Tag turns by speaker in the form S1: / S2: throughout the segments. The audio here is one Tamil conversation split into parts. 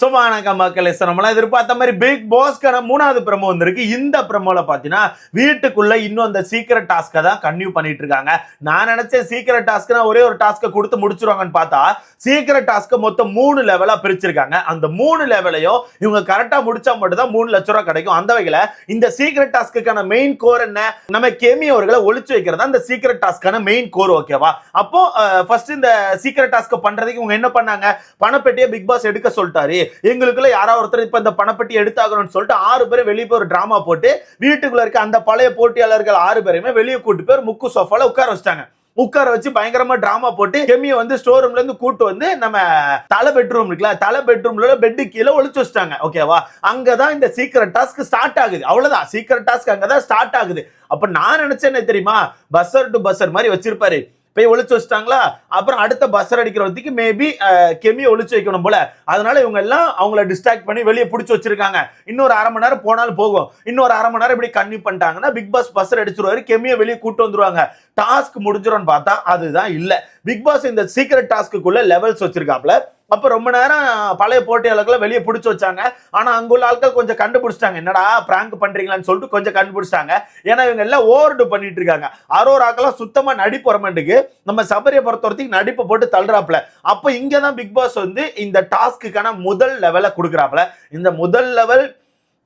S1: ஸோ வணக்கம் மக்களே சார் நம்மளாம் எதிர்பார்த்த மாதிரி பிக் பாஸ்க்கான மூணாவது ப்ரமோ வந்திருக்கு. இந்த ப்ரமோவில் பார்த்தீங்கன்னா வீட்டுக்குள்ளே இன்னும் அந்த சீக்கிரட் டாஸ்க்கை தான் கன்டினியூ பண்ணிட்டு இருக்காங்க. நான் நினச்சேன் சீக்கிரட் டாஸ்க்னா ஒரே ஒரு டாஸ்க்கை கொடுத்து முடிச்சிருவாங்கன்னு பார்த்தா சீக்கிரட் டாஸ்க்கை மொத்தம் மூணு லெவலாக பிரிச்சிருக்காங்க. அந்த மூணு லெவலையும் இவங்க கரெக்டாக முடிச்சா மட்டும் தான் மூணு லட்ச ரூபா கிடைக்கும். அந்த வகையில் இந்த சீக்கிரட் டாஸ்க்குக்கான மெயின் கோர் என்ன? நம்ம கெமி அவர்களை ஒழிச்சு வைக்கிறதா? அந்த சீக்கிரட் டாஸ்க்கான மெயின் கோர் ஓகேவா அப்போ ஃபர்ஸ்ட் இந்த சீக்கிரட் டாஸ்க்கை பண்ணுறதுக்கு இவங்க என்ன பண்ணாங்க? பணப்பெட்டியை பிக் பாஸ் எடுக்க சொல்லிட்டாரு. எங்களுக்குள்ள யாராவது ஒருத்தர் இப்ப இந்த பணப்பட்டி எடுத்தாகணும்னு சொல்லிட்டு ஆறு பேரும் வெளியே போய் ஒரு டிராமா போட்டு வீட்டுக்குள்ள இருக்க அந்த பழைய போட்டியாளர்கள் ஆறு பேருமே வெளியே கூட்டு போய் முக்கு சோஃபால உட்கார வச்சிட்டாங்க. உட்கார வச்சு பயங்கரமா டிராமா போட்டு கெமியை வந்து ஸ்டோர் ரூம்ல இருந்து கூட்டு வந்து நம்ம தலை பெட்ரூம் இருக்குல்ல தலை பெட்ரூம்ல பெட்டு கீழே ஒழிச்சு வச்சிட்டாங்க. ஓகேவா அங்கதான் இந்த சீக்கிரட் டாஸ்க் ஸ்டார்ட் ஆகுது. அவ்வளவுதான். சீக்கிரட் டாஸ்க் அங்கதான் ஸ்டார்ட் ஆகுது. அப்ப நான் நினைச்சேன்னு தெரியுமா? பஸ்ஸர் டு பஸ்ஸர் மாதிரி வச்சிருப்பாரு. போய் ஒழிச்சு வச்சிட்டாங்களா? அப்புறம் அடுத்த பஸ்ஸர் அடிக்கிறதுக்கு மேபி கெமியை ஒழிச்சு வைக்கணும் போல. அதனால இவங்க எல்லாம் அவங்கள டிஸ்ட்ராக்ட் பண்ணி வெளியே பிடிச்சி வச்சிருக்காங்க. இன்னொரு அரை மணி நேரம் போனாலும் போகும். இன்னொரு அரை மணி நேரம் இப்படி கன்னியூ பண்ணிட்டாங்கன்னா பிக் பாஸ் பஸ்ஸர் அடிச்சிருவாரு கெமியை வெளியே கூட்டு வந்துருவாங்க. டாஸ்க் முடிஞ்சிடும் பார்த்தா அதுதான் இல்லை. பிக் பாஸ் இந்த சீக்கிரட் டாஸ்க்குள்ள லெவல்ஸ் வச்சிருக்காப்ல அப்போ ரொம்ப நேரம் பழைய போட்டியாளர்களை வெளியே பிடிச்சி வச்சாங்க. ஆனால் அங்குள்ள ஆட்கள் கொஞ்சம் கண்டுபிடிச்சிட்டாங்க. என்னடா பிராங்க் பண்ணுறீங்களான்னு சொல்லிட்டு கொஞ்சம் கண்டுபிடிச்சிட்டாங்க. ஏன்னா இவங்க எல்லாம் ஓவர்டு பண்ணிட்டு இருக்காங்க. அரோராக்கெல்லாம் சுத்தமாக நடிப்பு நம்ம சபரியை பொறுத்த வரைக்கும் நடிப்பை போட்டு தள்ளுறாப்புல. அப்போ இங்கே தான் பிக் பாஸ் வந்து இந்த டாஸ்க்குக்கான முதல் லெவலை கொடுக்குறாப்புல. இந்த முதல் லெவல்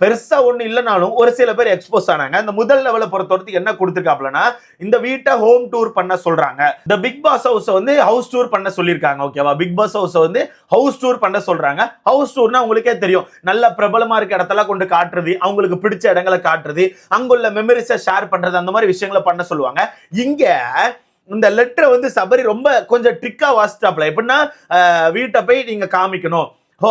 S1: பெருசா ஒண்ணு இல்லைனாலும் ஒரு சில பேர் எக்ஸ்போஸ் ஆனாங்க. இந்த முதல் லெவலை பொறுத்தவரைக்கும் என்ன கொடுத்துருக்காப்லனா இந்த வீட்டை ஹோம் டூர் பண்ண சொல்றாங்க. இந்த பிக் பாஸ் ஹவுஸ் வந்து ஹவுஸ் டூர் பண்ண சொல்லியிருக்காங்க ஓகேவா பிக் பாஸ் ஹவுஸ் வந்து ஹவுஸ் டூர் பண்ண சொல்றாங்க. ஹவுஸ் டூர்னா உங்களுக்கே தெரியும். நல்ல பிரபலமா இருக்க இடத்தெல்லாம் கொண்டு காட்டுறது அவங்களுக்கு பிடிச்ச இடங்களை காட்டுறது அங்குள்ள மெமரிஸை ஷேர் பண்றது அந்த மாதிரி விஷயங்களை பண்ண சொல்லுவாங்க. இங்க இந்த லெட்டரை வந்து சபரி ரொம்ப கொஞ்சம் ட்ரிக்கா வாசிட்டாப்ல எப்படின்னா வீட்டை போய் நீங்க காமிக்கணும்.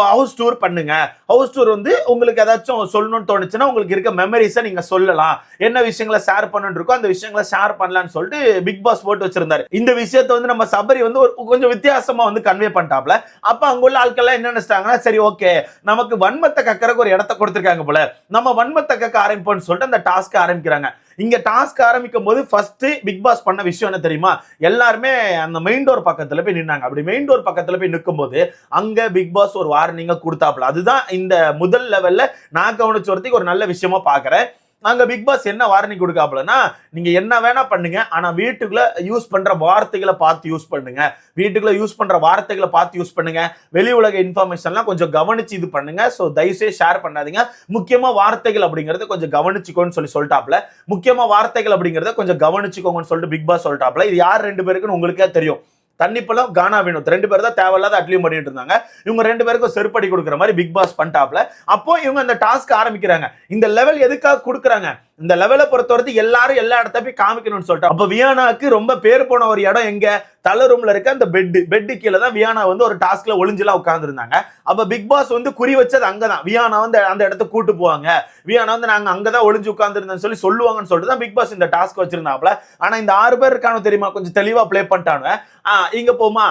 S1: ஹவுஸ் டூர் பண்ணுங்க. ஹவுஸ் டூர் வந்து உங்களுக்கு ஏதாச்சும் சொல்லணும்னு தோணுச்சுன்னா உங்களுக்கு இருக்க மெமரிஸை நீங்க சொல்லலாம். என்ன விஷயங்களை ஷேர் பண்ணணும் இருக்கோ அந்த விஷயங்களை ஷேர் பண்ணலாம்னு சொல்லிட்டு பிக் பாஸ் போட்டு வச்சிருந்தாரு. இந்த விஷயத்தை வந்து நம்ம சபரி வந்து ஒரு கொஞ்சம் வித்தியாசமா வந்து கன்வே பண்ணிட்டாப்ல அப்ப அங்குள்ள ஆட்கள்லாம் என்ன நினைச்சிட்டாங்கன்னா சரி ஓகே நமக்கு வன்மத்தை கக்கறக்கு ஒரு இடத்த கொடுத்துருக்காங்க போல. நம்ம வன்மத்தை கக்க ஆரம்பிப்போம்னு சொல்லிட்டு அந்த டாஸ்க் ஆரம்பிக்கிறாங்க. இங்க டாஸ்க் ஆரம்பிக்கும் போது ஃபர்ஸ்ட் பிக் பாஸ் பண்ண விஷயம் என்ன தெரியுமா? எல்லாருமே அந்த மெயின் டோர் பக்கத்துல போய் நின்னாங்க. அப்படி மெயின் டோர் பக்கத்துல போய் நிற்கும் போது அங்க பிக் பாஸ் ஒரு வார்னிங்க கொடுத்தாப்ல அதுதான் இந்த முதல் லெவல்ல நான் கவனிச்ச வரைக்கும் ஒரு நல்ல விஷயமா பாக்குறேன். அங்க பிக் பாஸ் என்ன வார்னிங் கொடுக்காப்லன்னா நீங்க என்ன வேணா பண்ணுங்க. ஆனா வீட்டுக்குள்ள யூஸ் பண்ற வார்த்தைகளை பார்த்து யூஸ் பண்ணுங்க. வீட்டுக்குள்ள யூஸ் பண்ற வார்த்தைகளை பார்த்து யூஸ் பண்ணுங்க. வெளி உலக இன்ஃபர்மேஷன்லாம் கொஞ்சம் கவனிச்சு இது பண்ணுங்க. ஸோ தயவுசெய்து ஷேர் பண்ணாதீங்க. முக்கியமா வார்த்தைகள் அப்படிங்கறத கொஞ்சம் கவனிச்சுக்கோன்னு சொல்லி சொல்லிட்டாப்ல முக்கியமா வார்த்தைகள் அப்படிங்கறத கொஞ்சம் கவனிச்சுக்கோங்கன்னு சொல்லிட்டு பிக் பாஸ் சொல்லிட்டாப்ல இது யார் ரெண்டு பேருக்குன்னு உங்களுக்கே தெரியும். தண்ணிப்பழம் கானா வினோத் ரெண்டு பேர் தான் தேவையில்லாத அட்லியும் பண்ணிட்டு இருந்தாங்க. இவங்க ரெண்டு பேருக்கும் செருப்படி கொடுக்குற மாதிரி பிக் பாஸ் பண்ணிட்டாப்ல. அப்போ இவங்க அந்த டாஸ்க் ஆரம்பிக்கிறாங்க. இந்த லெவல் எதுக்காக கொடுக்குறாங்க? இந்த லெவலை பொறுத்தவரைக்கும் எல்லாரும் எல்லா இடத்த போய் காமிக்கணும்னு சொல்லிட்டு. அப்போ வியானாக்கு ரொம்ப பேர் போன ஒரு இடம் எங்க? தலை ரூம்ல இருக்க அந்த பெட்டு பெட்டு கீழே தான் வியானா வந்து ஒரு டாஸ்க்ல ஒளிஞ்சுலாம் உட்காந்துருந்தாங்க அப்ப பிக் பாஸ் வந்து குறி வச்சது அங்கதான். வியானா வந்து அந்த இடத்த கூட்டு போவாங்க. வியானா வந்து நாங்க அங்கதான் ஒளிஞ்சு உட்காந்துருந்தேன்னு சொல்லி சொல்லுவாங்கன்னு சொல்லிட்டு தான் பிக் பாஸ் இந்த டாஸ்க் வச்சிருந்தாப்ல ஆனா இந்த ஆறு பேர் இருக்கானு தெரியுமா? கொஞ்சம் தெளிவா ப்ளே பண்ணிட்டாங்க ஆ, இங்க போமா.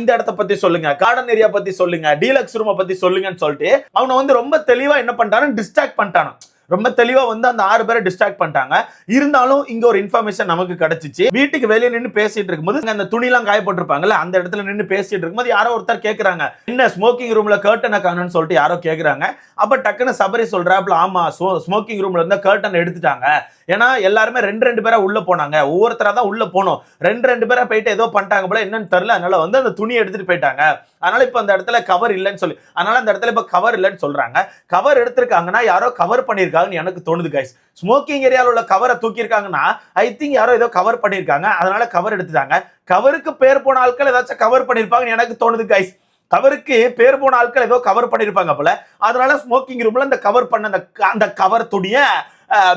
S1: இந்த இடத்த பத்தி சொல்லுங்க. கார்டன் ஏரியா பத்தி சொல்லுங்க. டீலக்ஸ் ரூமை பத்தி சொல்லுங்கன்னு சொல்லிட்டு அவனை வந்து ரொம்ப தெளிவா என்ன பண்ணிட்டானு டிஸ்ட்ராக்ட் பண்ணிட்டானு. ரொம்ப தெளிவா வந்து அந்த ஆறு பேரை டிஸ்ட்ராக்ட் பண்ணிட்டாங்க. இருந்தாலும் இங்க ஒரு இன்ஃபர்மேஷன் நமக்கு கிடைச்சிச்சு. வீட்டுக்கு வெளியே நின்று பேசிட்டு இருக்கும்போது அங்க அந்த துணிலாம் காயப்பட்டிருப்பாங்கல்ல அந்த இடத்துல நின்று பேசிட்டு இருக்கும்போது யாரோ ஒருத்தர் கேட்குறாங்க என்ன ஸ்மோக்கிங் ரூம்ல கர்ட்டனை காணும்னு சொல்லிட்டு யாரோ கேட்குறாங்க அப்ப டக்குன்னு சபரி சொல்றாப்ல ஆமா ஸ்மோக்கிங் ரூம்ல இருந்தா கர்ட்டன் எடுத்துட்டாங்க. ஏன்னா எல்லாருமே ரெண்டு ரெண்டு பேரா உள்ள போனாங்க. ஒவ்வொருத்தரா தான் உள்ள போனோம். ரெண்டு ரெண்டு பேரா போயிட்டு ஏதோ பண்ணிட்டாங்க போல என்னன்னு தெரியல. அதனால வந்து அந்த துணியை எடுத்துட்டு போயிட்டாங்க. அதனால இப்போ அந்த இடத்துல கவர் இல்லைன்னு சொல்லி அதனால அந்த இடத்துல இப்போ கவர் இல்லைன்னு சொல்றாங்க. கவர் எடுத்திருக்காங்கன்னா யாரோ கவர் பண்ணியிருக்காங்கன்னு எனக்கு தோணுது கைஸ் ஸ்மோக்கிங் ஏரியாவில் உள்ள கவரை தூக்கியிருக்காங்கன்னா ஐ திங்க் யாரோ ஏதோ கவர் பண்ணியிருக்காங்க. அதனால கவர் எடுத்துட்டாங்க. கவருக்கு பேர் போன ஆட்கள் ஏதாச்சும் கவர் பண்ணியிருப்பாங்கன்னு எனக்கு தோணுது கைஸ் கவருக்கு பேர் போன ஆட்கள் ஏதோ கவர் பண்ணியிருப்பாங்க போல. அதனால ஸ்மோக்கிங் ரூம்ல அந்த கவர் பண்ண அந்த அந்த கவர் துணியை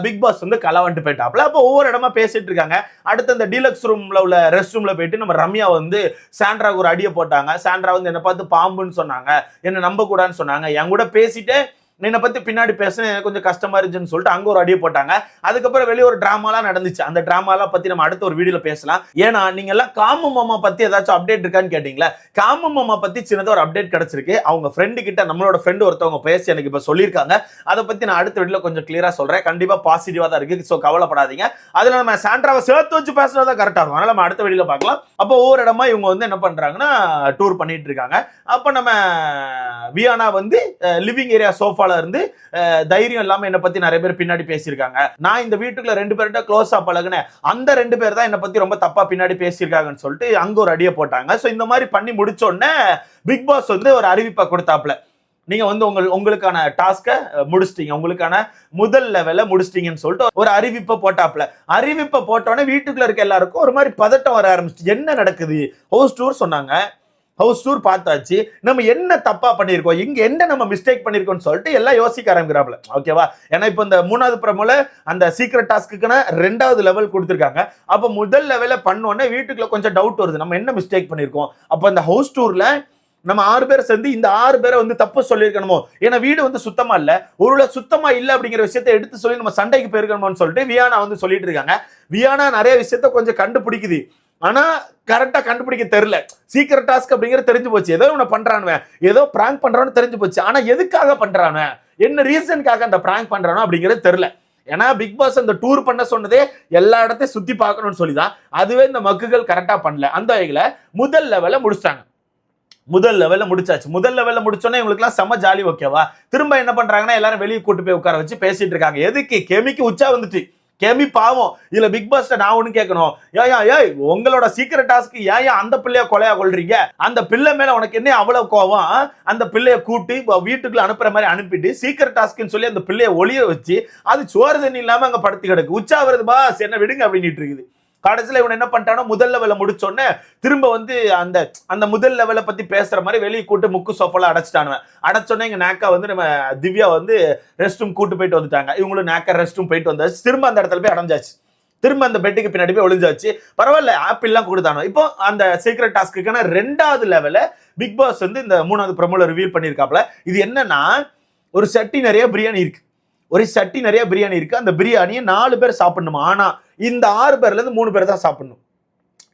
S1: பிக் பாஸ் வந்து கலவன்ட்டு போயிட்டாப்ல அப்போ ஒவ்வொரு இடமா பேசிட்டு இருக்காங்க. அடுத்து அந்த டீலக்ஸ் ரூம்ல உள்ள ரெஸ்ட் ரூம்ல போயிட்டு நம்ம ரம்யா வந்து சாண்ட்ராவுக்கு ஒரு அடியை போட்டாங்க. சாண்ட்ரா வந்து என்னை பார்த்து பாம்புன்னு சொன்னாங்க. என்ன நம்ப கூடாதுன்னு சொன்னாங்க. என் கூட பேசிட்டு என்னை பத்தி பின்னாடி பேசினேன் எனக்கு கொஞ்சம் கஷ்டமா இருந்துச்சுன்னு சொல்லிட்டு அங்க ஒரு அடியை போட்டாங்க. அதுக்கப்புறம் வெளியே ஒரு டிராமாலாம் நடந்துச்சு. அந்த டிராமாலாம் பத்தி நம்ம அடுத்த ஒரு வீடியோல பேசலாம். ஏன்னா நீங்க எல்லாம் காமு மாமா பத்தி ஏதாச்சும் அப்டேட் இருக்கான்னு கேட்டீங்களா? காமு மாமா பத்தி சின்னதா ஒரு அப்டேட் கிடைச்சிருக்கு. அவங்க ஃப்ரெண்டு கிட்ட நம்மளோட ஃப்ரெண்டு ஒருத்தவங்க பேசி எனக்கு இப்ப சொல்லியிருக்காங்க. அதை பத்தி நான் அடுத்த வீடியோல கொஞ்சம் கிளியரா சொல்றேன். கண்டிப்பா பாசிட்டிவா தான் இருக்கு. ஸோ கவலைப்படாதீங்க. அதுல நம்ம சாண்ட்ராவை சேர்த்து வச்சு பேசுறது தான் கரெக்டா இருக்கும். அதனால நம்ம அடுத்த வீடியோல பார்க்கலாம். அப்போ ஒவ்வொரு இடமா இவங்க வந்து என்ன பண்றாங்கன்னா டூர் பண்ணிட்டு இருக்காங்க. அப்போ நம்ம வியானா வந்து லிவிங் ஏரியா சோஃபா சோஃபால இருந்து தைரியம் இல்லாம என்னை பத்தி நிறைய பேர் பின்னாடி பேசியிருக்காங்க. நான் இந்த வீட்டுக்குள்ள ரெண்டு பேர்கிட்ட க்ளோஸா பழகுனேன். அந்த ரெண்டு பேர் தான் என்னை பத்தி ரொம்ப தப்பா பின்னாடி பேசியிருக்காங்கன்னு சொல்லிட்டு அங்க ஒரு அடியை போட்டாங்க. ஸோ இந்த மாதிரி பண்ணி முடிச்ச உடனே பிக் பாஸ் வந்து ஒரு அறிவிப்பை கொடுத்தாப்ல நீங்க வந்து உங்கள் உங்களுக்கான டாஸ்க்கை முடிச்சிட்டீங்க. உங்களுக்கான முதல் லெவல முடிச்சிட்டீங்கன்னு சொல்லிட்டு ஒரு அறிவிப்பை போட்டாப்ல அறிவிப்பை போட்டோடனே வீட்டுக்குள்ள இருக்க எல்லாருக்கும் ஒரு மாதிரி பதட்டம் வர ஆரம்பிச்சிட்டு என்ன நடக்குது? ஹவுஸ் டூர் சொன்னாங்க. ஹவுஸ் டூர் பார்த்தாச்சு. நம்ம என்ன தப்பா பண்ணியிருக்கோம்? இங்க என்ன நம்ம மிஸ்டேக் பண்ணியிருக்கோம்னு சொல்லிட்டு எல்லாம் யோசிக்க ஆரம்பிக்கிறாப்ல ஓகேவா ஏன்னா இப்போ இந்த மூணாவது பிரமுல அந்த சீக்ரெட் டாஸ்க்குக்கான ரெண்டாவது லெவல் கொடுத்துருக்காங்க. அப்போ முதல் லெவலில் பண்ணோன்னே வீட்டுக்குள்ள கொஞ்சம் டவுட் வருது. நம்ம என்ன மிஸ்டேக் பண்ணியிருக்கோம்? அப்போ அந்த ஹவுஸ் டூர்ல நம்ம ஆறு பேரை சேர்ந்து இந்த ஆறு பேரை வந்து தப்பு சொல்லியிருக்கணுமோ? ஏன்னா வீடு வந்து சுத்தமா இல்ல. ஒருவேளை சுத்தமா இல்ல அப்படிங்கிற விஷயத்தை எடுத்து சொல்லி நம்ம சண்டைக்கு போயிருக்கணுமோன்னு சொல்லிட்டு வியானா வந்து சொல்லிட்டு இருக்காங்க. வியானா நிறைய விஷயத்த கொஞ்சம் கண்டுபிடிக்குது. ஆனா கரெக்டா கண்டுபிடிக்க தெரியல. சீக்கிரம் டாஸ்க் அப்படிங்கிறது தெரிஞ்சு போச்சு. ஏதோ ஒன்று பண்றானுவன் ஏதோ பிராங்க் பண்றான்னு தெரிஞ்சு போச்சு. ஆனா எதுக்காக பண்றானுவன் என்ன ரீசனுக்காக அந்த பிராங்க் பண்றானோ அப்படிங்கிறது தெரியல. ஏன்னா பிக் பாஸ் அந்த டூர் பண்ண சொன்னதே எல்லா இடத்தையும் சுத்தி பார்க்கணும்னு சொல்லி தான் அதுவே இந்த மக்குகள் கரெக்டா பண்ணல. அந்த வகையில முதல் லெவல முடிச்சிட்டாங்க. முதல் லெவலில் முடிச்சாச்சு. முதல் லெவலில் முடிச்சோன்னே இவங்களுக்குலாம் செம்ம ஜாலி ஓகேவா திரும்ப என்ன பண்ணுறாங்கன்னா எல்லாரும் வெளியே கூட்டு போய் உட்கார வச்சு பேசிட்டு இருக்காங்க. எதுக்கு? கெமிக்கு உச்சா வந்துட்டு. கெமி பாவம். இதுல பிக் பாஸ்ட நான் ஒண்ணு கேட்கணும் ஏயா ஏய் உங்களோட சீக்கிரம் டாஸ்க்கு ஏன் அந்த பிள்ளைய கொலையா கொள்றீங்க அந்த பிள்ளை மேல உனக்கு என்ன அவ்வளவு கோவம்? அந்த பிள்ளைய கூட்டி வீட்டுக்குள்ள அனுப்புற மாதிரி அனுப்பிட்டு சீக்கிரம் டாஸ்க்குன்னு சொல்லி அந்த பிள்ளைய ஒளிய வச்சு அது சோறு தண்ணி இல்லாம அங்க படுத்து கிடக்கு. உச்சா வருது பாஸ் என்ன விடுங்க அப்படின்ட்டு இருக்குது. கடைசியில் இவன் என்ன பண்ணிட்டானோ முதல் லெவலை முடிச்சோடனே திரும்ப வந்து அந்த அந்த முதல் லெவலை பற்றி பேசுகிற மாதிரி வெளியே கூட்டு முக்கு சோஃபாலாம் அடைச்சிட்டானுவன் அடைச்சோடனே எங்கள் நேக்கா வந்து நம்ம திவ்யா வந்து ரெஸ்ட் ரூம் கூட்டு போயிட்டு வந்துட்டாங்க. இவங்களும் நேக்கா ரெஸ்ட் ரூம் போயிட்டு வந்தாச்சு. திரும்ப அந்த இடத்துல போய் அடைஞ்சாச்சு. திரும்ப அந்த பெட்டுக்கு பின்னாடி போய் ஒளிஞ்சாச்சு. பரவாயில்ல ஆப்பிள்லாம் கொடுத்தானோ? இப்போ அந்த சீக்ரெட் டாஸ்க்குக்கான ரெண்டாவது லெவலில் பிக் பாஸ் வந்து இந்த மூணாவது ப்ரமோல ரிவீல் பண்ணியிருக்காப்புல. இது என்னன்னா ஒரு சட்டி நிறைய பிரியாணி இருக்கு. ஒரு சட்டி நிறைய பிரியாணி இருக்கு. அந்த பிரியாணியை நாலு பேர் சாப்பிடணுமா? ஆனா இந்த ஆறு பேர்ல இருந்து மூணு பேர் தான் சாப்பிடணும்.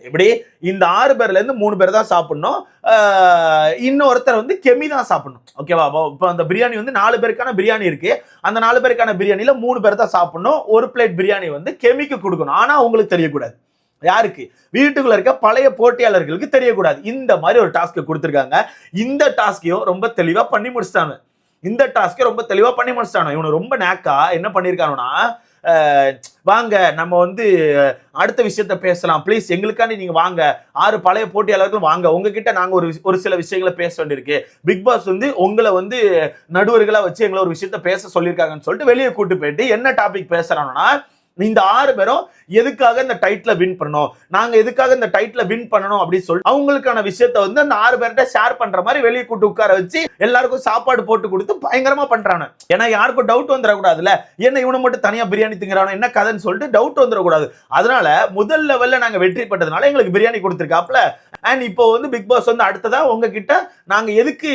S1: இப்படி இந்த ஆறு பேர்ல இருந்து மூணு பேர் தான் சாப்பிடணும். இன்னொருத்தர் வந்து கெமி தான் சாப்பிடணும். ஓகேவா இப்போ அந்த பிரியாணி வந்து நாலு பேருக்கான பிரியாணி இருக்கு. அந்த நாலு பேருக்கான பிரியாணியில மூணு பேர் தான் சாப்பிடணும். ஒரு பிளேட் பிரியாணி வந்து கெமிக்கு கொடுக்கணும். ஆனா உங்களுக்கு தெரியக்கூடாது. யாருக்கு? வீட்டுக்குள்ள இருக்க பழைய போட்டியாளர்களுக்கு தெரியக்கூடாது. இந்த மாதிரி ஒரு டாஸ்க் கொடுத்துருக்காங்க. இந்த டாஸ்கையும் ரொம்ப தெளிவா பண்ணி முடிச்சிட்டாங்க. இந்த டாஸ்க்கை ரொம்ப தெளிவாக பண்ணி முடிச்சிட்டானோ? இவனு ரொம்ப நேக்கா என்ன பண்ணியிருக்கானுன்னா வாங்க நம்ம வந்து அடுத்த விஷயத்த பேசலாம். ப்ளீஸ் எங்களுக்காண்டி நீங்க வாங்க. ஆறு பழைய போட்டியாளர்களும் வாங்க. உங்ககிட்ட நாங்க ஒரு ஒரு சில விஷயங்களை பேச வேண்டியிருக்கு. பிக் பாஸ் வந்து உங்களை வந்து நடுவர்களாக வச்சு எங்களை ஒரு விஷயத்த பேச சொல்லியிருக்காங்கன்னு சொல்லிட்டு வெளியே கூட்டு போயிட்டு என்ன டாபிக் பேசுறாங்கன்னா இந்த ஆறு பேரும் எதுக்காக இந்த டைட்டில் வின் பண்ணணும்? நாங்க எதுக்காக இந்த டைட்டில் வின் பண்ணணும் அப்படின்னு சொல்லிட்டு அவங்களுக்கான விஷயத்த வந்து அந்த ஆறு பேர்கிட்ட ஷேர் பண்ற மாதிரி வெளியே கூட்டு உட்கார வச்சு எல்லாருக்கும் சாப்பாடு போட்டு கொடுத்து பயங்கரமா பண்றாங்க ஏன்னா யாருக்கும் டவுட் வந்துடக்கூடாதுல்ல. என்ன இவனை மட்டும் தனியா பிரியாணி திங்கிறானோ என்ன கதைன்னு சொல்லிட்டு டவுட் வந்துடக்கூடாது. அதனால முதல் லெவல்ல நாங்க வெற்றி பெற்றதுனால எங்களுக்கு பிரியாணி கொடுத்துருக்காப்ல. அண்ட் இப்போ வந்து பிக் பாஸ் வந்து அடுத்ததா உங்ககிட்ட நாங்க எதுக்கு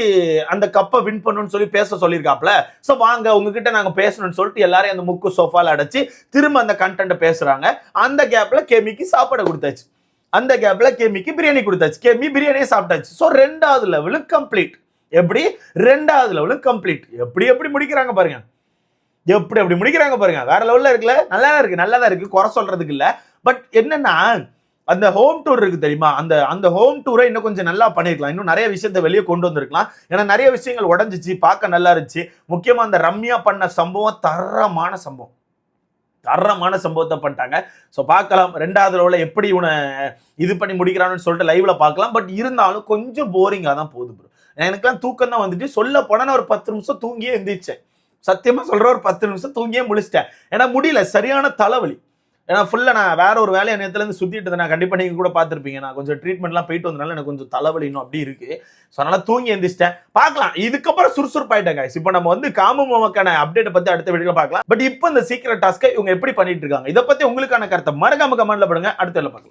S1: அந்த கப்பை வின் பண்ணணும்னு சொல்லி பேச சொல்லியிருக்காப்ல ஸோ வாங்க உங்ககிட்ட நாங்க பேசணும்னு சொல்லிட்டு எல்லாரையும் அந்த முக்கு சோஃபால அடைச்சு திரும்ப அந்த கண்டென்ட்டை பேசுறாங்க. அந்த கேப்ல கேமிக்கு சாப்பாடு கொடுத்தாச்சு. அந்த கேப்ல கேமிக்கு பிரியாணி கொடுத்தாச்சு. கேமி பிரியாணியே சாப்பிட்டாச்சு. ஸோ ரெண்டாவது லெவலு கம்ப்ளீட் எப்படி? ரெண்டாவது லெவலு கம்ப்ளீட் எப்படி எப்படி முடிக்கிறாங்க பாருங்க. எப்படி அப்படி முடிக்கிறாங்க பாருங்க. வேற லெவல்ல இருக்குல்ல. நல்லா தான் இருக்கு நல்லா தான் இருக்கு. குறை சொல்றதுக்கு இல்லை. பட் என்னன்னா அந்த ஹோம் டூர் இருக்கு தெரியுமா? அந்த அந்த ஹோம் டூரை இன்னும் கொஞ்சம் நல்லா பண்ணிருக்கலாம். இன்னும் நிறைய விஷயத்தை வெளியே கொண்டு வந்திருக்கலாம். ஏன்னா நிறைய விஷயங்கள் உடஞ்சிச்சு பார்க்க நல்லா இருந்துச்சு. முக்கியமா அந்த ரம்யா பண்ண சம்பவம் தரமான சம்பவம். தரமான சம்பவத்தை பண்ணிட்டாங்க. ஸோ பார்க்கலாம். ரெண்டாவது ரோவில் எப்படி இவனை இது பண்ணி முடிக்கிறான்னு சொல்லிட்டு லைவ்ல பார்க்கலாம். பட் இருந்தாலும் கொஞ்சம் போரிங்காக தான் போகுது ப்ரோ எனக்குலாம் தூக்கம் தான் வந்துட்டு சொல்ல போனா ஒரு பத்து நிமிஷம் தூங்கியே எந்திரிச்சேன். சத்தியமா சொல்ற ஒரு பத்து நிமிஷம் தூங்கியே முடிச்சிட்டேன் ஏன்னா முடியல. சரியான தலைவலி. ஏன்னா ஃபுல்லாக நான் வேற ஒரு வேலையை நேரத்துலேருந்து சுற்றிட்டு நான் கண்டிப்பாக நீங்கள் கூட பார்த்துருப்பீங்க. நான் கொஞ்சம் ட்ரீட்மெண்ட்லாம் போயிட்டு வந்தனால எனக்கு கொஞ்சம் தலைவலினும் அப்படி இருக்குது ஸோ அதனால் தூங்கி எந்திரிச்சிட்டேன். பார்க்கலாம். இதுக்கப்புறம் சுறுசுறுப்பாயிட்டேன் இப்போ நம்ம வந்து காமமாக்கான அப்டேட்டை பற்றி அடுத்த வீடியோல பார்க்கலாம். பட் இப்போ இந்த சீக்கிரம் டாஸ்க்கை இவங்க எப்படி பண்ணிட்டு இருக்காங்க? இதை பற்றி உங்களுக்கான கருத்தை மறக்காம கமெண்ட்ல படுங்க. அடுத்த பார்க்கலாம்.